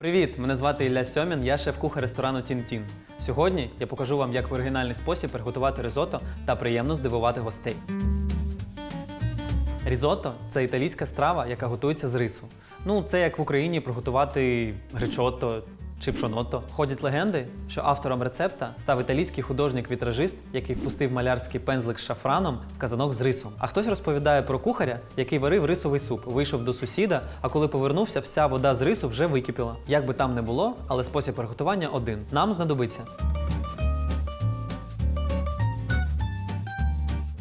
Привіт! Мене звати Ілля Сьомін, я шеф-кухар ресторану Тін-Тін. Сьогодні я покажу вам, як в оригінальний спосіб приготувати ризотто та приємно здивувати гостей. Різотто це італійська страва, яка готується з рису. Ну, це як в Україні приготувати гречотто чи пшонотто. Ходять легенди, що автором рецепта став італійський художник-вітражист, який впустив малярський пензлик з шафраном в казанок з рисом. А хтось розповідає про кухаря, який варив рисовий суп, вийшов до сусіда, а коли повернувся, вся вода з рису вже википіла. Як би там не було, але спосіб приготування один. Нам знадобиться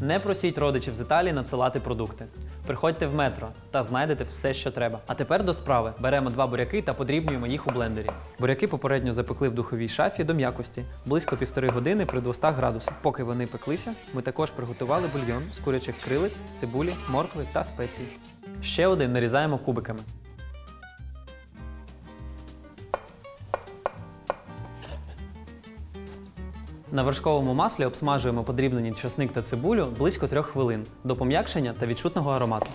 Не просіть родичів з Італії надсилати продукти. Приходьте в метро та знайдете все, що треба. А тепер до справи. Беремо два буряки та подрібнюємо їх у блендері. Буряки попередньо запекли в духовій шафі до м'якості близько півтори години при 200 градусах. Поки вони пеклися, ми також приготували бульйон з курячих крилиць, цибулі, моркви та спецій. Ще один нарізаємо кубиками. На вершковому маслі обсмажуємо подрібнені часник та цибулю близько 3 хвилин до пом'якшення та відчутного аромату.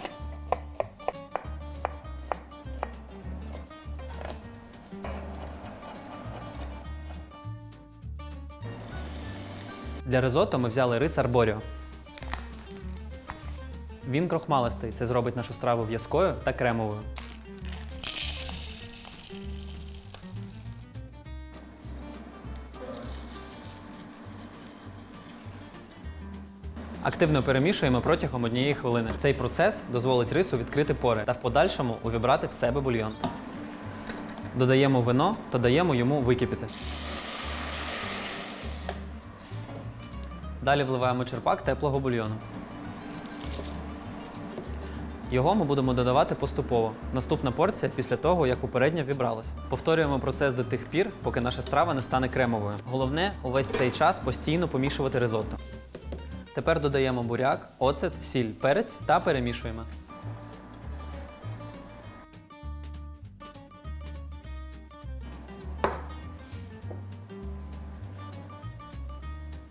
Для ризотто ми взяли рис арборіо. Він крохмалистий, це зробить нашу страву в'язкою та кремовою. Активно перемішуємо протягом однієї хвилини. Цей процес дозволить рису відкрити пори та в подальшому увібрати в себе бульйон. Додаємо вино та даємо йому википіти. Далі вливаємо черпак теплого бульйону. Його ми будемо додавати поступово. Наступна порція після того, як попередня вібралася. Повторюємо процес до тих пір, поки наша страва не стане кремовою. Головне увесь цей час постійно помішувати ризотто. Тепер додаємо буряк, оцет, сіль, перець та перемішуємо.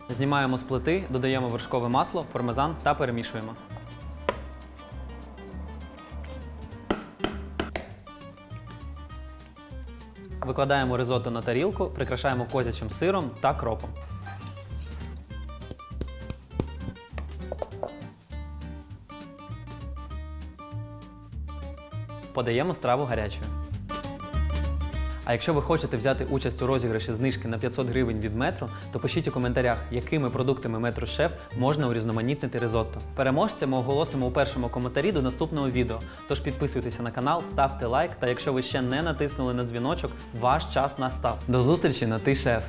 Знімаємо з плити, додаємо вершкове масло, пармезан та перемішуємо. Викладаємо ризотто на тарілку, прикрашаємо козячим сиром та кропом. Подаємо страву гарячою. А якщо ви хочете взяти участь у розіграші знижки на 500 гривень від метро, то пишіть у коментарях, якими продуктами метро шеф можна урізноманітнити ризотто. Переможця ми оголосимо у першому коментарі до наступного відео. Тож підписуйтеся на канал, ставте лайк, та якщо ви ще не натиснули на дзвіночок, ваш час настав. До зустрічі на ти шеф!